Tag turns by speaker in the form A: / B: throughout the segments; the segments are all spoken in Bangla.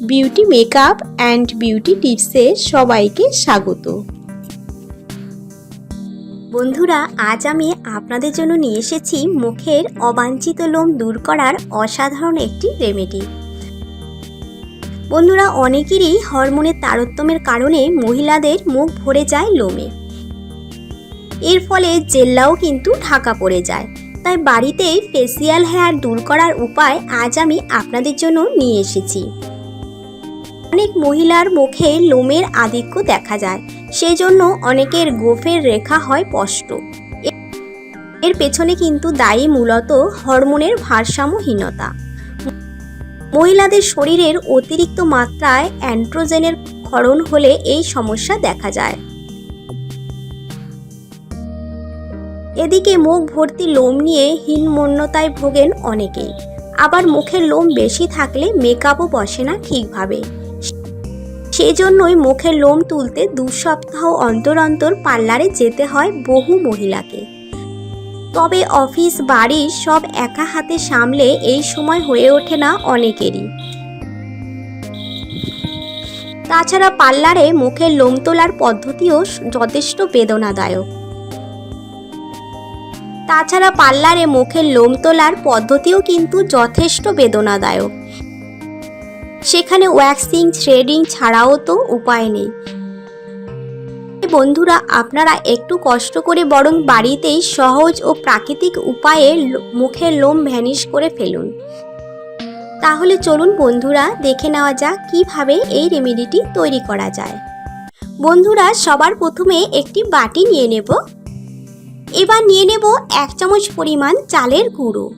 A: বিউটি মেকআপ অ্যান্ড বিউটি টিপসে সবাইকে স্বাগত। বন্ধুরা, আজ আমি আপনাদের জন্য নিয়ে এসেছি মুখের অবাঞ্ছিত লোম দূর করার অসাধারণ একটি রেমেডি। বন্ধুরা, অনেকেরই হরমোনের তারতম্যের কারণে মহিলাদের মুখ ভরে যায় লোমে। এর ফলে জেল্লাও কিন্তু ঢাকা পড়ে যায়। তাই বাড়িতেই ফেসিয়াল হেয়ার দূর করার উপায় আজ আমি আপনাদের জন্য নিয়ে এসেছি। অনেক মহিলার মুখে লোমের আধিক্য দেখা যায়। সেজন্য অনেকের গোফের রেখা হয় স্পষ্ট। এর পেছনে কিন্তু দায়ী মূলত হরমোনের ভারসাম্যহীনতা। মহিলাদের শরীরের অতিরিক্ত মাত্রায় অ্যান্ড্রোজেনের ক্ষরণ হলে এই সমস্যা দেখা যায়। এদিকে মুখ ভর্তি লোম নিয়ে হীনমন্যতায় ভোগেন অনেকেই। আবার মুখের লোম বেশি থাকলে মেকআপও বসে না ঠিকভাবে। সেজন্যই মুখের লোম তুলতে দু সপ্তাহ অন্তর অন্তর পার্লারে যেতে হয় বহু মহিলাকে। তবে অফিস, বাড়ি সব একা হাতে সামলে এই সময় হয়ে ওঠে না অনেকেরই। তাছাড়া পার্লারে মুখের লোম তোলার পদ্ধতিও যথেষ্ট বেদনাদায়ক। তাছাড়া পার্লারে মুখের লোম তোলার পদ্ধতিও কিন্তু যথেষ্ট বেদনাদায়ক। সেখানে ওয়্যাক্সিং থ্রেডিং ছাড়াও তো উপায় নেই। বন্ধুরা, আপনারা একটু কষ্ট করে বরং বাড়িতেই সহজ ও প্রাকৃতিক উপায়ে মুখের লোম ভ্যানিশ করে ফেলুন। তাহলে চলুন বন্ধুরা, দেখে নেওয়া যাক কীভাবে এই রেমেডিটি তৈরি করা যায়। বন্ধুরা, সবার প্রথমে একটি বাটি নিয়ে নেব। এবার নিয়ে নেব এক চামচ পরিমাণ চালের গুঁড়ো।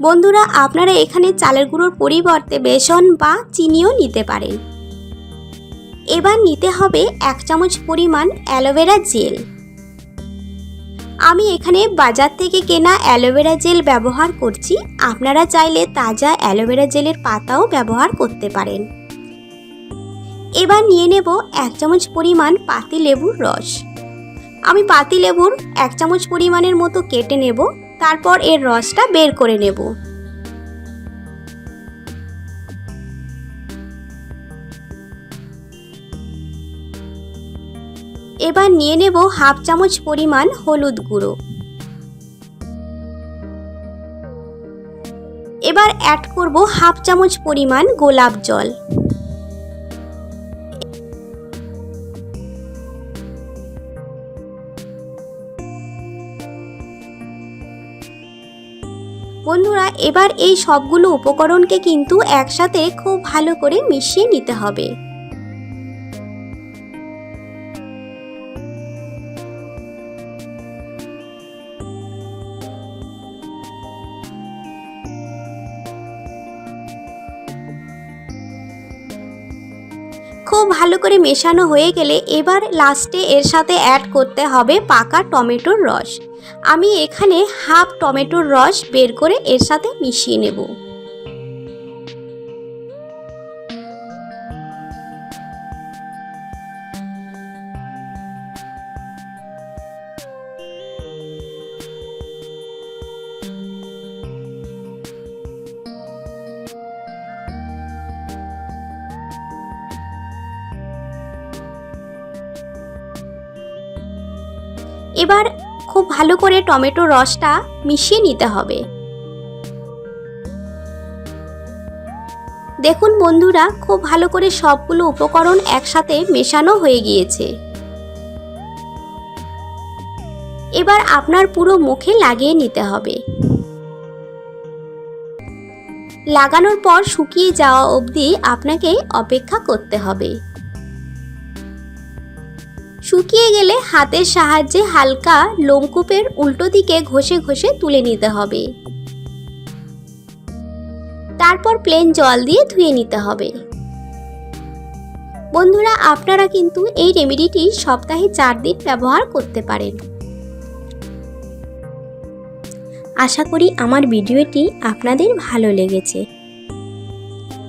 A: বন্ধুরা, আপনারা এখানে চালের গুঁড়োর পরিবর্তে বেসন বা চিনিও নিতে পারেন। এবার নিতে হবে এক চামচ পরিমাণ অ্যালোভেরা জেল। আমি এখানে বাজার থেকে কেনা অ্যালোভেরা জেল ব্যবহার করছি। আপনারা চাইলে তাজা অ্যালোভেরা জেলের পাতাও ব্যবহার করতে পারেন। এবার নিয়ে নেব এক চামচ পরিমাণ পাতি লেবুর রস। আমি পাতি লেবুর এক চামচ পরিমাণের মতো কেটে নেব। তারপর এর রসটা বের করে নেব। এবার নিয়ে নেব হাফ চামচ পরিমাণ হলুদ গুঁড়ো। এবার অ্যাড করব হাফ চামচ পরিমাণ গোলাপ জল। বন্ধুরা, এবার এই সবগুলো উপকরণকে কিন্তু একসাথে খুব ভালো করে মিশিয়ে নিতে হবে। খুব ভালো করে মেশানো হয়ে গেলে এবার লাস্টে এর সাথে অ্যাড করতে হবে পাকা টমেটোর রস। আমি এখানে হাফ টমেটোর রস বের করে এর সাথে মিশিয়ে নেব। এবার খুব ভালো করে টমেটো রসটা মিশিয়ে নিতে হবে। দেখুন বন্ধুরা, খুব ভালো করে সবগুলো উপকরণ একসাথে মেশানো হয়ে গিয়েছে। এবার আপনার পুরো মুখে লাগিয়ে নিতে হবে। লাগানোর পর শুকিয়ে যাওয়া অবধি আপনাকে অপেক্ষা করতে হবে। শুকিয়ে গেলে হাতের সাহায্যে হালকা লোমকূপের উল্টো দিকে ঘষে ঘষে তুলে নিতে হবে। তারপর প্লেন জল দিয়ে ধুয়ে নিতে হবে। বন্ধুরা, আপনারা কিন্তু এই রেমেডিটি সপ্তাহে চার দিন ব্যবহার করতে পারেন। আশা করি আমার ভিডিওটি আপনাদের ভালো লেগেছে।